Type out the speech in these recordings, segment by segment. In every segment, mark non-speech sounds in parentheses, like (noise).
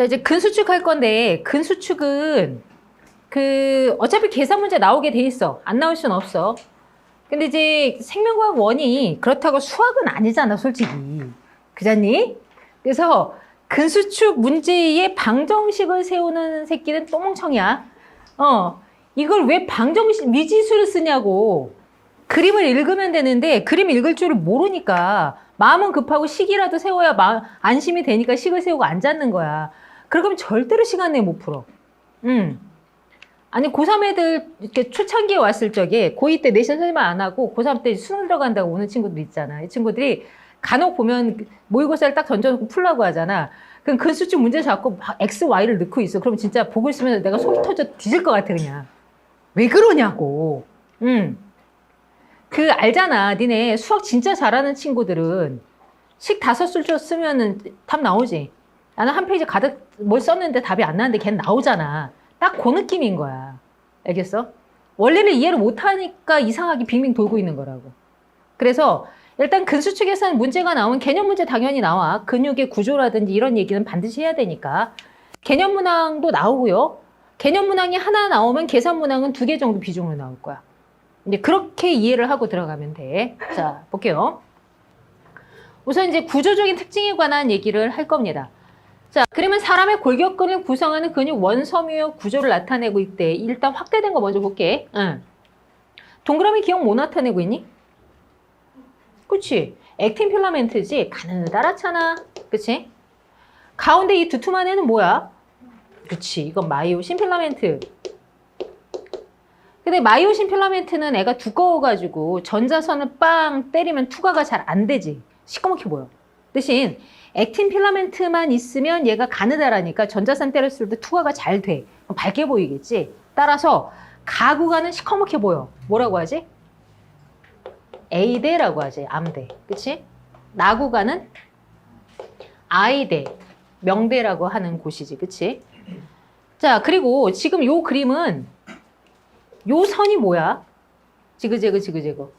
자, 이제 근수축 할 건데, 근수축은 그, 어차피 계산 문제 나오게 돼 있어. 안 나올 순 없어. 근데 이제 생명과학 원이 그렇다고 수학은 아니잖아, 솔직히. 그잖니? 그래서 근수축 문제의 방정식을 세우는 새끼는 똥멍청이야. 어, 이걸 왜 방정식, 미지수를 쓰냐고. 그림을 읽으면 되는데, 그림 읽을 줄을 모르니까, 마음은 급하고 식이라도 세워야 마, 안심이 되니까 식을 세우고 앉았는 거야. 그러면 절대로 시간 내에 못 풀어. 음. 아니, 고3 애들 이렇게 초창기에 왔을 적에 고2 때 내신 선생님 안 하고 고3 때 수능 들어간다고 오는 친구들 있잖아. 이 친구들이 간혹 보면 모의고사를 딱 던져놓고 풀라고 하잖아. 그럼 근수축 문제 잡고 막 X, Y를 넣고 있어. 그럼 진짜 보고 있으면 내가 속이 터져 뒤질 것 같아, 그냥. 왜 그러냐고. 음. 그 알잖아. 니네 수학 진짜 잘하는 친구들은 식 다섯 줄 쓰면은 답 나오지. 나는 한 페이지 가득 뭘 썼는데 답이 안 나는데 걔는 나오잖아. 딱 그 느낌인 거야. 알겠어? 원리를 이해를 못하니까 이상하게 빙빙 돌고 있는 거라고. 그래서 일단 근수축에서는 문제가 나오면 개념 문제 당연히 나와. 근육의 구조라든지 이런 얘기는 반드시 해야 되니까. 개념 문항도 나오고요. 개념 문항이 하나 나오면 계산 문항은 두 개 정도 비중으로 나올 거야. 이제 그렇게 이해를 하고 들어가면 돼. 자, 볼게요. 우선 이제 구조적인 특징에 관한 얘기를 할 겁니다. 자, 그러면 사람의 골격근을 구성하는 근육 원섬유의 구조를 나타내고 있대. 일단 확대된 거 먼저 볼게. 응. 동그라미 기억 뭐 나타내고 있니? 그치? 액틴 필라멘트지. 가느다랗잖아. 그치? 가운데 이 두툼한 애는 뭐야? 그치. 이건 마이오신 필라멘트. 근데 마이오신 필라멘트는 애가 두꺼워가지고 전자선을 빵 때리면 투과가 잘 안 되지. 시꺼멓게 보여. 대신 액틴 필라멘트만 있으면 얘가 가느다라니까 전자선 때렸을 때 투과가 잘 돼. 밝게 보이겠지. 따라서 가구가는 시커멓게 보여. 뭐라고 하지? A대라고 하지. 암대. 그치? 나구가는 I대. 명대라고 하는 곳이지. 그치? 자, 그리고 지금 요 그림은 요 선이 뭐야? 지그재그 지그재그.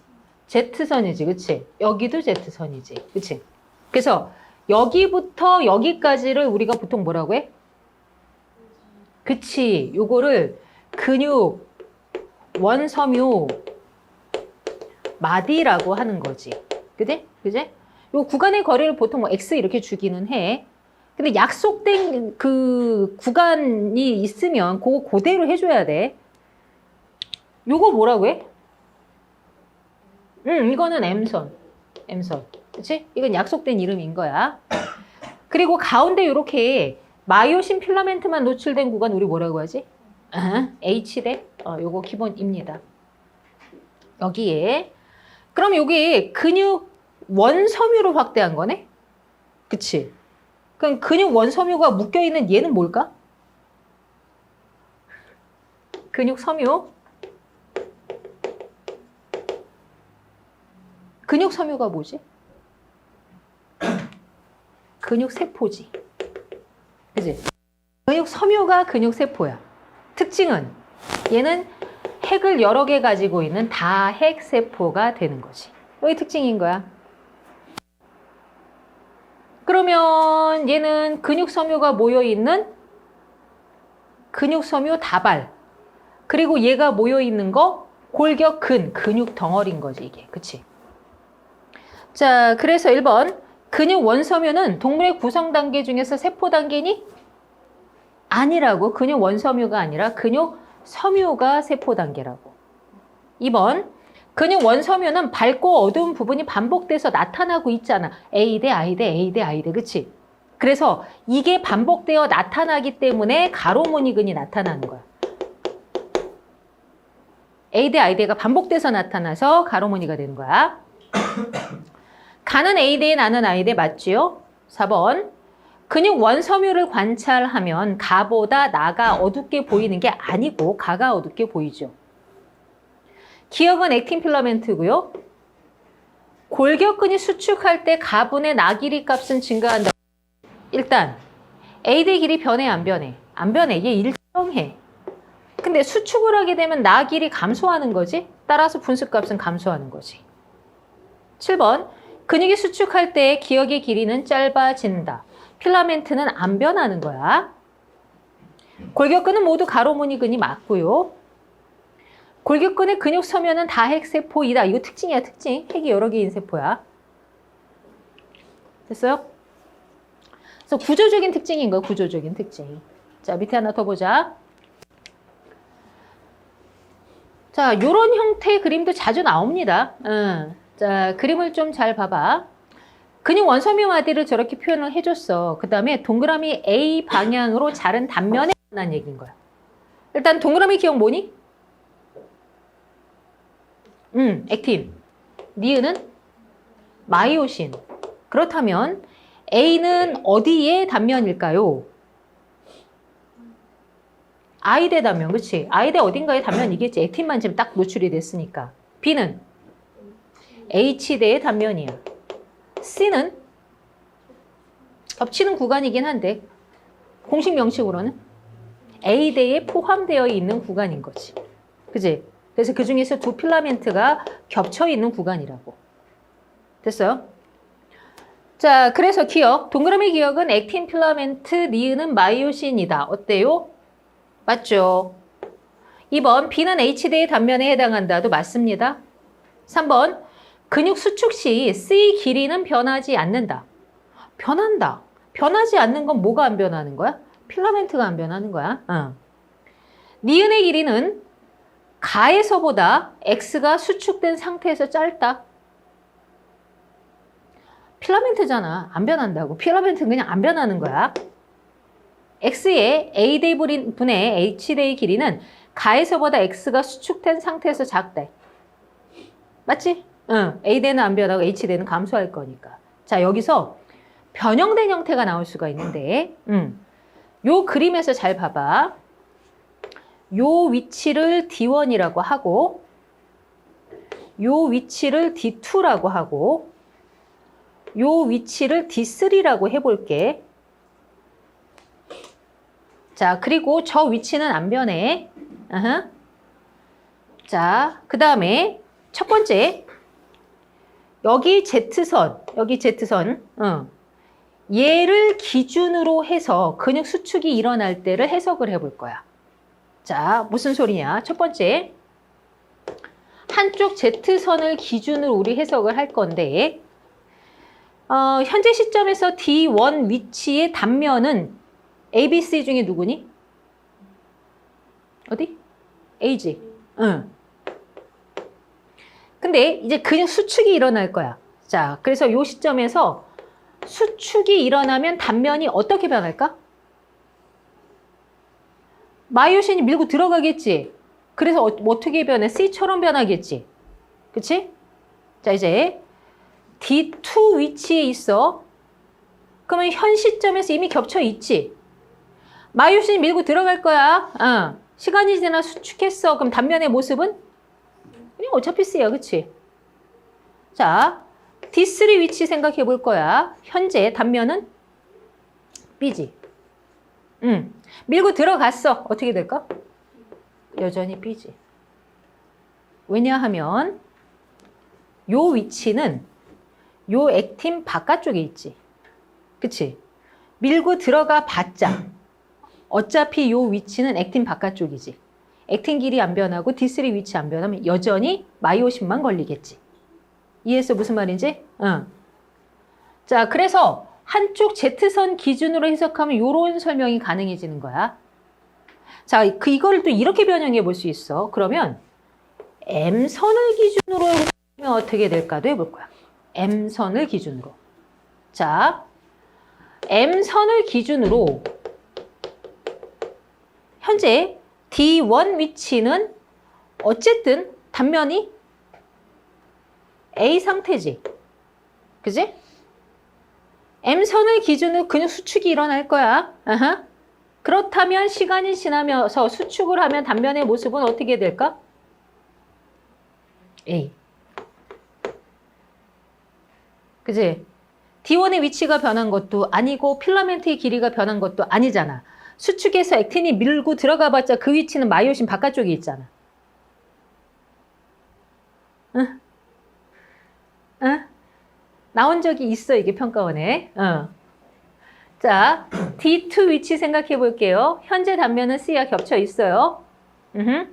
Z선이지. 그치? 여기도 Z선이지. 그치? 그래서 여기부터 여기까지를 우리가 보통 뭐라고 해? 그치. 요거를 근육, 원섬유, 마디라고 하는 거지. 그지? 그지? 요 구간의 거리를 보통 뭐 X 이렇게 주기는 해. 근데 약속된 그 구간이 있으면 그거 그대로 해줘야 돼. 요거 뭐라고 해? 응, 이거는 M선. M선. 그치? 이건 약속된 이름인 거야. 그리고 가운데 이렇게 마이오신 필라멘트만 노출된 구간 우리 뭐라고 하지? 아, H대. 어, 요거 기본입니다. 여기에. 그럼 여기 근육 원섬유로 확대한 거네? 그치? 그럼 근육 원섬유가 묶여있는 얘는 뭘까? 근육 섬유. 근육 섬유가 뭐지? 근육 세포지. 그지? 근육 섬유가 근육 세포야. 특징은 얘는 핵을 여러 개 가지고 있는 다핵 세포가 되는 거지. 이게 특징인 거야. 그러면 얘는 근육 섬유가 모여 있는 근육 섬유 다발. 그리고 얘가 모여 있는 거 골격근 근육 덩어리인 거지 이게. 그치? 자, 그래서 1번 근육 원섬유는 동물의 구성 단계 중에서 세포 단계니? 아니라고. 근육 원섬유가 아니라 근육 섬유가 세포 단계라고. 2번 근육 원섬유는 밝고 어두운 부분이 반복돼서 나타나고 있잖아. A 대 I 대 A 대 I 대 그치? 그래서 이게 반복되어 나타나기 때문에 가로무늬근이 나타나는 거야. A 대 I 대가 반복돼서 나타나서 가로무늬가 되는 거야. 가는 A 대 나는 I 대 맞지요? 4번 근육 원섬유를 관찰하면 가보다 나가 어둡게 보이는 게 아니고 가가 어둡게 보이죠. 기억은 액틴 필라멘트고요. 골격근이 수축할 때 가분의 나 길이 값은 증가한다. 일단 A 대 길이 변해 안 변해? 안 변해. 얘 일정해. 근데 수축을 하게 되면 나 길이 감소하는 거지. 따라서 분수값은 감소하는 거지. 7번 근육이 수축할 때 기억의 길이는 짧아진다. 필라멘트는 안 변하는 거야. 골격근은 모두 가로 무늬근이 맞고요. 골격근의 근육 서면은 다 핵세포이다. 이거 특징이야, 특징. 핵이 여러 개인 세포야. 됐어요? 그래서 구조적인 특징인 거야, 구조적인 특징. 자, 밑에 하나 더 보자. 자, 요런 형태의 그림도 자주 나옵니다. 응. 자, 그림을 좀 잘 봐봐. 근육 원섬유마디를 저렇게 표현을 해줬어. 그 다음에 동그라미 A 방향으로 자른 단면에 난 얘기인 거야. 일단 동그라미 기억 뭐니? 음, 액틴. 니은은 마이오신. 그렇다면 A는 어디의 단면일까요? I대 단면, 그치? I대 어딘가의 단면이겠지. 액틴만 지금 딱 노출이 됐으니까. B는 H대의 단면이야. C는 겹치는 구간이긴 한데 공식 명칭으로는 A대에 포함되어 있는 구간인 거지. 그지? 그래서 그 중에서 두 필라멘트가 겹쳐 있는 구간이라고. 됐어요? 자, 그래서 기억. 동그라미 기억은 액틴 필라멘트, 니은은 마이오신이다. 어때요? 맞죠? 2번, B는 H대의 단면에 해당한다도 맞습니다. 3번, 근육 수축 시 C 길이는 변하지 않는다. 변한다. 변하지 않는 건 뭐가 안 변하는 거야? 필라멘트가 안 변하는 거야. 어. 니은의 길이는 가에서보다 X가 수축된 상태에서 짧다. 필라멘트잖아. 안 변한다고. 필라멘트는 그냥 안 변하는 거야. X의 A대 분의 H대의 길이는 가에서보다 X가 수축된 상태에서 작다. 맞지? 응. A대는 안 변하고 H대는 감소할 거니까. 자, 여기서 변형된 형태가 나올 수가 있는데, 음. 요 그림에서 잘 봐봐. 요 위치를 D1이라고 하고, 요 위치를 D2라고 하고, 요 위치를 D3라고 해볼게. 자, 그리고 저 위치는 안 변해. 어허. 자, 그 다음에 첫 번째. 여기 Z선, 여기 Z선, 어. 얘를 기준으로 해서 근육 수축이 일어날 때를 해석을 해볼 거야. 자, 무슨 소리냐? 첫 번째. 한쪽 Z선을 기준으로 우리 해석을 할 건데, 어, 현재 시점에서 D1 위치의 단면은 ABC 중에 누구니? 어디? A지. 응. 근데 이제 근육 수축이 일어날 거야. 자, 그래서 이 시점에서 수축이 일어나면 단면이 어떻게 변할까? 마이오신이 밀고 들어가겠지. 그래서 어, 어떻게 변해? C처럼 변하겠지. 그치? 자, 이제 D2 위치에 있어. 그러면 현 시점에서 이미 겹쳐 있지. 마이오신이 밀고 들어갈 거야. 어. 시간이 지나 수축했어. 그럼 단면의 모습은? 그냥 어차피 C야. 그치? 자, D3 위치 생각해 볼 거야. 현재 단면은 B지. 응. 밀고 들어갔어. 어떻게 될까? 여전히 B지. 왜냐하면 요 위치는 요 액틴 바깥쪽에 있지. 그치? 밀고 들어가 봤자 어차피 요 위치는 액틴 바깥쪽이지. 액틴 길이 안 변하고 D3 위치 안 변하면 여전히 마이오신만 걸리겠지. 이해했어? 무슨 말인지? 응. 자, 그래서 한쪽 Z선 기준으로 해석하면 요런 설명이 가능해지는 거야. 자, 그 이거를 또 이렇게 변형해 볼 수 있어. 그러면 M선을 기준으로 하면 어떻게 될까도 해볼 거야. M선을 기준으로. 자, M선을 기준으로 현재 D1 위치는 어쨌든 단면이 A 상태지. 그지? M선을 기준으로 근육 수축이 일어날 거야. 아하. 그렇다면 시간이 지나면서 수축을 하면 단면의 모습은 어떻게 될까? A. 그지? D1의 위치가 변한 것도 아니고 필라멘트의 길이가 변한 것도 아니잖아. 수축에서 액틴이 밀고 들어가 봤자 그 위치는 마이오신 바깥쪽에 있잖아. 응? 응? 나온 적이 있어, 이게 평가원에. 어. 자, D2 위치 생각해 볼게요. 현재 단면은 C와 겹쳐 있어요. 음흠.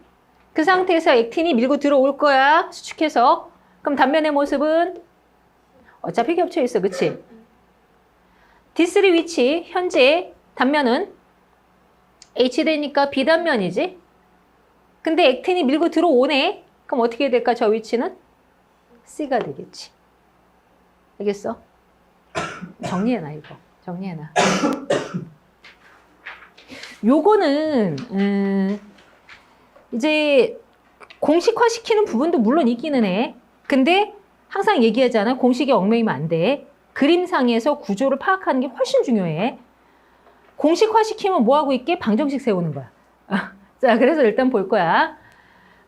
그 상태에서 액틴이 밀고 들어올 거야. 수축해서. 그럼 단면의 모습은 어차피 겹쳐 있어. 그치? D3 위치 현재 단면은 H대니까 B단면이지. 근데 액틴이 밀고 들어오네. 그럼 어떻게 될까? 저 위치는 C가 되겠지. 알겠어? 정리해놔 이거. 정리해놔. (coughs) 요거는 음, 이제 공식화 시키는 부분도 물론 있기는 해. 근데 항상 얘기하잖아. 공식에 얽매이면 안 돼. 그림상에서 구조를 파악하는 게 훨씬 중요해. 공식화 시키면 뭐 하고 있게? 방정식 세우는 거야. 자, 그래서 일단 볼 거야.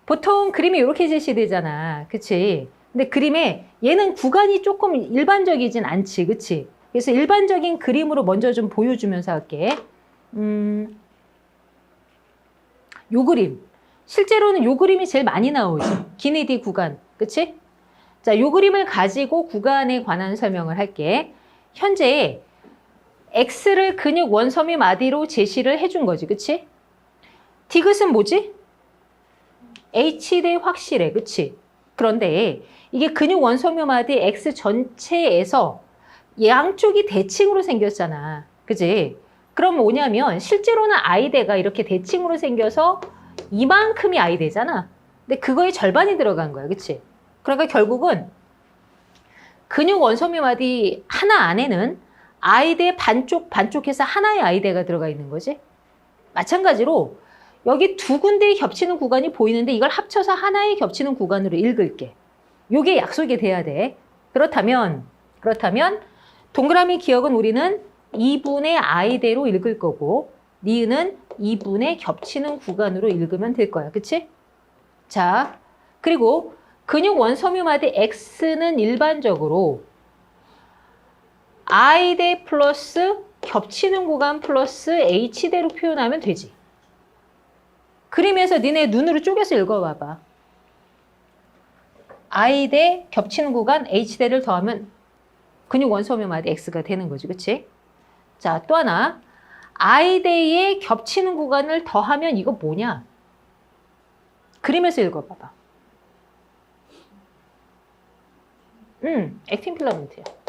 보통 그림이 이렇게 제시되잖아. 그치? 근데 그림에 얘는 구간이 조금 일반적이진 않지. 그치? 그래서 일반적인 그림으로 먼저 좀 보여주면서 할게. 음, 요 그림. 실제로는 요 그림이 제일 많이 나오지. 기네디 구간. 그치? 자, 요 그림을 가지고 구간에 관한 설명을 할게. 현재 X를 근육 원섬유 마디로 제시를 해준 거지. 그치? 디귿은 뭐지? H 대 확실해. 그치? 그런데 이게 근육 원섬유 마디 X 전체에서 양쪽이 대칭으로 생겼잖아. 그지? 그럼 뭐냐면 실제로는 아이대가 이렇게 대칭으로 생겨서 이만큼이 아이대잖아. 근데 그거의 절반이 들어간 거야. 그치? 그러니까 결국은 근육 원섬유 마디 하나 안에는 아이대 반쪽 반쪽해서 하나의 아이대가 들어가 있는 거지. 마찬가지로 여기 두 군데에 겹치는 구간이 보이는데 이걸 합쳐서 하나의 겹치는 구간으로 읽을게. 요게 약속이 돼야 돼. 그렇다면 그렇다면 동그라미 기억은 우리는 2분의 i대로 읽을 거고 니은은 2분의 겹치는 구간으로 읽으면 될 거야. 그치? 자, 그리고 근육 원섬유 마디 x는 일반적으로 i대 플러스 겹치는 구간 플러스 h대로 표현하면 되지. 그림에서 니네 눈으로 쪼개서 읽어봐봐. i대 겹치는 구간 h대를 더하면 근육 원소묘마디 x가 되는 거지. 그치? 자, 또 하나. i대에 겹치는 구간을 더하면 이거 뭐냐? 그림에서 읽어봐봐. 음, 액틴 필라멘트야.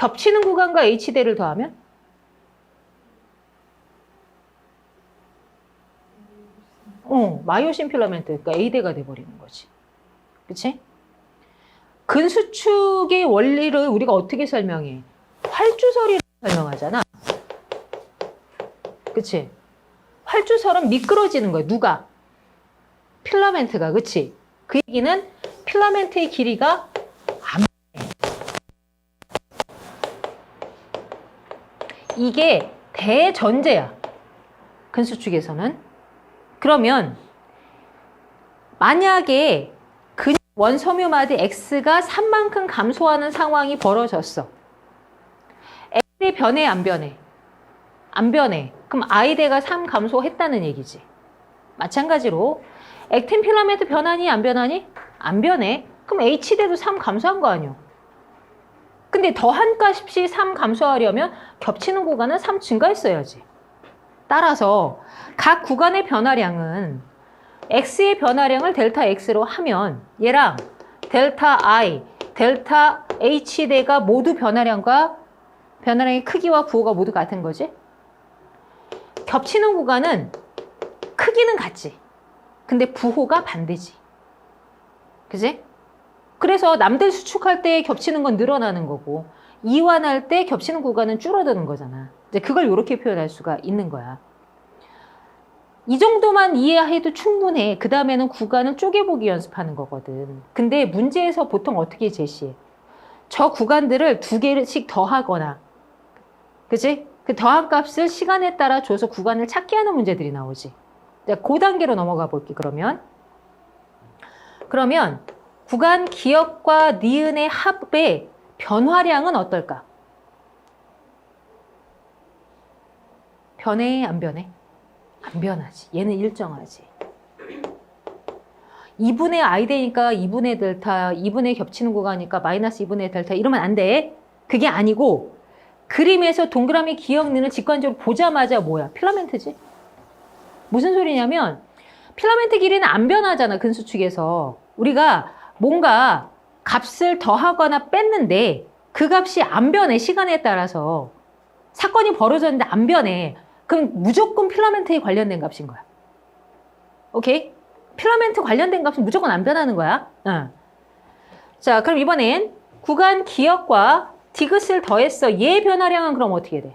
겹치는 구간과 h대를 더하면 어, 마이오신 필라멘트, 그러니까 A대가 돼버리는 거지. 그치? 근수축의 원리를 우리가 어떻게 설명해? 활주설이라고 설명하잖아. 그치? 활주설은 미끄러지는 거야. 누가? 필라멘트가. 그치? 그 얘기는 필라멘트의 길이가 안 이게 대전제야. 근수축에서는. 그러면 만약에 근육 원섬유마디 x가 3만큼 감소하는 상황이 벌어졌어. x의 변해 안 변해? 안 변해. 그럼 i대가 3 감소했다는 얘기지. 마찬가지로 액틴 필라멘트 변하니 안 변하니? 안 변해. 그럼 h대도 3 감소한 거 아니야. 근데 더한 값이 3 감소하려면 겹치는 구간은 3 증가했어야지. 따라서 각 구간의 변화량은 x의 변화량을 델타 x로 하면 얘랑 델타 i, 델타 h대가 모두 변화량과 변화량의 크기와 부호가 모두 같은 거지. 겹치는 구간은 크기는 같지. 근데 부호가 반대지. 그지? 그래서 남들 수축할 때 겹치는 건 늘어나는 거고 이완할 때 겹치는 구간은 줄어드는 거잖아. 이제 그걸 이렇게 표현할 수가 있는 거야. 이 정도만 이해해도 충분해. 그 다음에는 구간을 쪼개보기 연습하는 거거든. 근데 문제에서 보통 어떻게 제시해? 저 구간들을 두 개씩 더하거나, 그지? 그 더한 값을 시간에 따라 줘서 구간을 찾게 하는 문제들이 나오지. 자, 그 단계로 넘어가 볼게, 그러면. 그러면 구간 기억과 니은의 합의 변화량은 어떨까? 변해, 안 변해? 안 변하지. 얘는 일정하지. 2분의 i대니까 2분의 델타, 2분의 겹치는 구간이니까 마이너스 2분의 델타 이러면 안 돼. 그게 아니고 그림에서 동그라미 기억니는 직관적으로 보자마자 뭐야? 필라멘트지. 무슨 소리냐면 필라멘트 길이는 안 변하잖아 근수축에서 우리가 뭔가 값을 더하거나 뺐는데 그 값이 안 변해 시간에 따라서 사건이 벌어졌는데 안 변해 그럼 무조건 필라멘트에 관련된 값인 거야 오케이 필라멘트 관련된 값은 무조건 안 변하는 거야 응. 자 그럼 이번엔 구간 기억과 디귿을 더했어 얘 변화량은 그럼 어떻게 돼?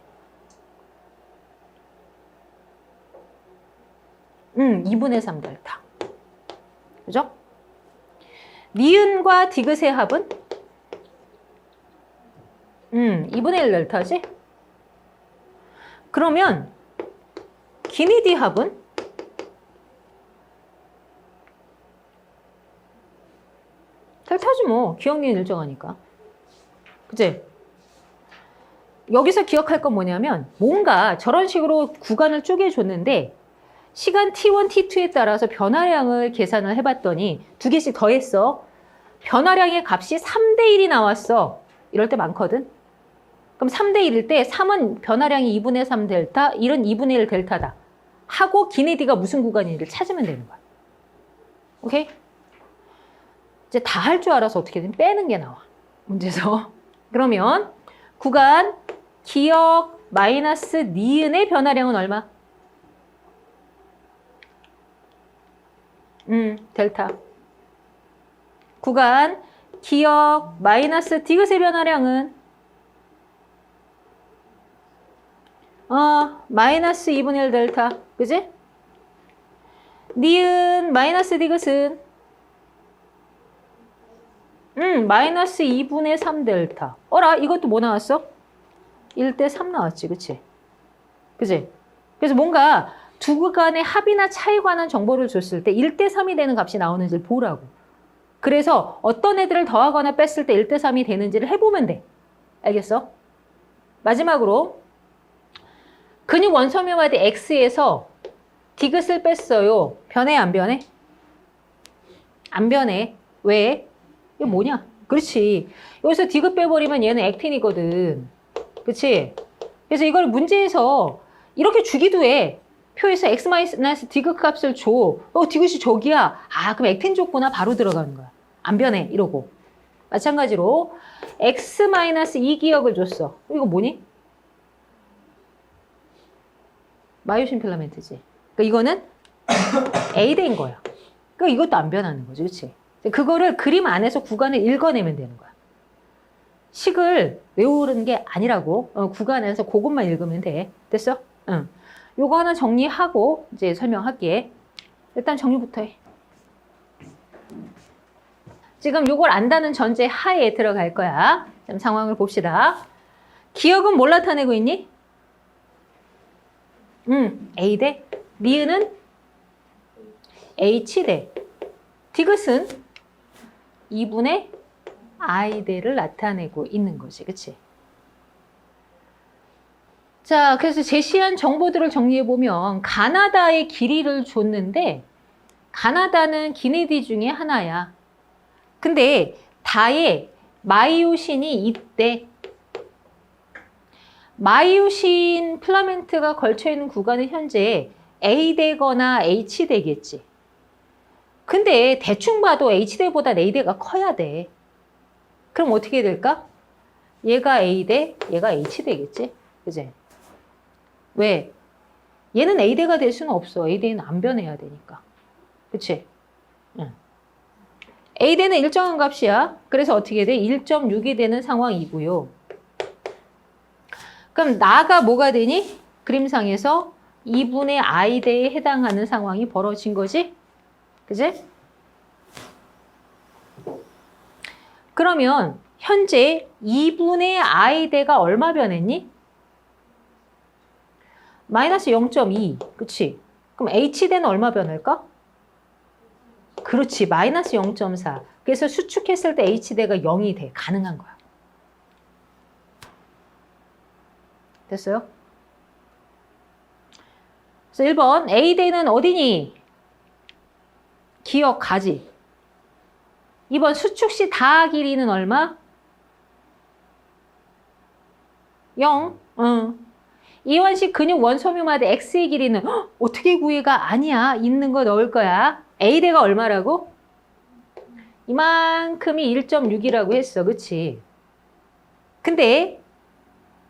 음, 2분의 3 델타. 그죠? 니은과 디귿의 합은? 음, 2분의 1 델타지? 그러면 기니디 합은? 델타지 뭐. 기억니은 일정하니까. 그치? 여기서 기억할 건 뭐냐면 뭔가 저런 식으로 구간을 쪼개줬는데 시간 t1, t2에 따라서 변화량을 계산을 해봤더니 두 개씩 더했어. 변화량의 값이 3대 1이 나왔어. 이럴 때 많거든. 그럼 3대 1일 때 3은 변화량이 2분의 3 델타, 1은 2분의 1 델타다. 하고 기네디가 무슨 구간인지를 찾으면 되는 거야. 오케이? 이제 다 할 줄 알아서 어떻게든 빼는 게 나와. 문제에서. (laughs) 그러면 구간 기억 마이너스 니은의 변화량은 얼마? 음, 델타. 구간 기억 마이너스 디귿의 변화량은 어, 마이너스 2분의 1 델타. 그지? 니은 마이너스 디귿은 음, 마이너스 2분의 3 델타. 어라, 이것도 뭐 나왔어? 1대 3 나왔지, 그치? 그지? 그래서 뭔가 두 구간의 합이나 차에 관한 정보를 줬을 때 1대 3이 되는 값이 나오는지를 보라고. 그래서 어떤 애들을 더하거나 뺐을 때 1대 3이 되는지를 해보면 돼. 알겠어? 마지막으로 근육 원섬유화대 X에서 디귿을 뺐어요. 변해 안 변해? 안 변해. 왜? 이게 뭐냐? 그렇지. 여기서 디귿 빼버리면 얘는 액틴이거든. 그렇지? 그래서 이걸 문제에서 이렇게 주기도 해. 표에서 x 마이너스 디귿 값을 줘. 어, 디귿이 저기야. 아, 그럼 액틴 줬구나. 바로 들어가는 거야. 안 변해. 이러고. 마찬가지로 x 마이너스 2 기억을 줬어. 이거 뭐니? 마이오신 필라멘트지. 그러니까 이거는 (coughs) A대인 거야. 그러니까 이것도 안 변하는 거지. 그렇지? 그거를 그림 안에서 구간을 읽어내면 되는 거야. 식을 외우는 게 아니라고 어, 구간에서 그것만 읽으면 돼. 됐어? 응. 요거 하나 정리하고 이제 설명할게. 일단 정리부터 해. 지금 요걸 안다는 전제 하에 들어갈 거야. 좀 상황을 봅시다. 기억은 뭘 나타내고 있니? 음, A대. 니은은 H대. 디귿은 2분의 I대를 나타내고 있는 거지. 그치? 자, 그래서 제시한 정보들을 정리해보면 가나다의 길이를 줬는데 가나다는 기네디 중에 하나야. 근데 다의 마이오신이 있대. 마이오신 필라멘트가 걸쳐있는 구간은 현재 A대거나 H대겠지. 근데 대충 봐도 H대보다 A대가 커야 돼. 그럼 어떻게 될까? 얘가 A대, 얘가 H대겠지? 그지? 왜? 얘는 A대가 될 수는 없어. A대는 안 변해야 되니까. 그치? 응. A대는 일정한 값이야. 그래서 어떻게 돼? 1.6이 되는 상황이고요. 그럼 나가 뭐가 되니? 그림상에서 2분의 I대에 해당하는 상황이 벌어진 거지? 그지? 그러면 현재 2분의 I대가 얼마 변했니? 마이너스 0.2. 그치? 그럼 H대는 얼마 변할까? 그렇지. 마이너스 0.4. 그래서 수축했을 때 H대가 0이 돼. 가능한 거야. 됐어요? 그래서 1번 A대는 어디니? 기억 가지. 2번 수축 시 다 길이는 얼마? 0. 어. 이완식 근육 원소묘마다 x의 길이는 헉, 어떻게 구해가 아니야. 있는 거 넣을 거야. a대가 얼마라고? 이만큼이 1.6이라고 했어. 그치? 근데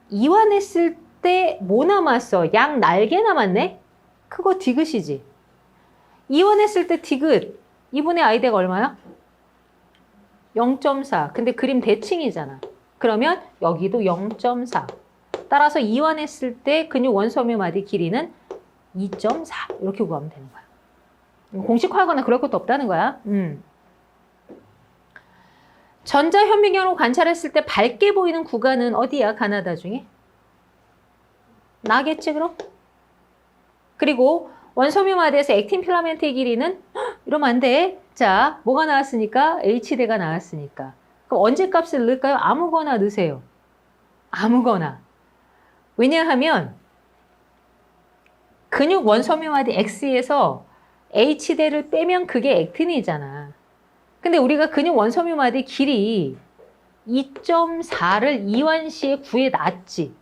이완했을 때 뭐 남았어? 양 날개 남았네? 그거 디귿이지. 이완했을 때 디귿. 이분의 아이대가 얼마야? 0.4. 근데 그림 대칭이잖아. 그러면 여기도 0.4. 따라서 이완했을 때 근육 원소묘 마디 길이는 2.4. 이렇게 구하면 되는 거야. 공식화하거나 그럴 것도 없다는 거야. 음. 전자 현미경으로 관찰했을 때 밝게 보이는 구간은 어디야? 가나다 중에? 나겠지 그럼? 그리고 원소묘 마디에서 액틴 필라멘트의 길이는 헉, 이러면 안 돼. 자, 뭐가 나왔으니까? H대가 나왔으니까. 그럼 언제 값을 넣을까요? 아무거나 넣으세요. 아무거나. 왜냐하면 근육 원소묘마디 X에서 H대를 빼면 그게 액틴이잖아. 근데 우리가 근육 원소묘마디 길이 2.4를 이완시에 구해놨지.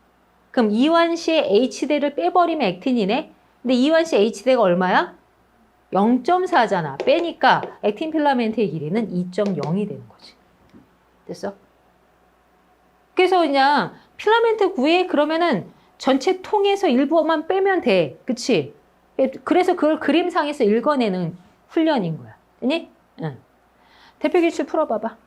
그럼 이완시에 H대를 빼버리면 액틴이네. 근데 이완시 H대가 얼마야? 0.4잖아. 빼니까 액틴 필라멘트의 길이는 2.0이 되는 거지. 됐어? 그래서 그냥 필라멘트 구해 그러면은 전체 통에서 일부만 빼면 돼. 그치? 그래서 그걸 그림상에서 읽어내는 훈련인 거야. 응. 대표 기출 풀어봐봐.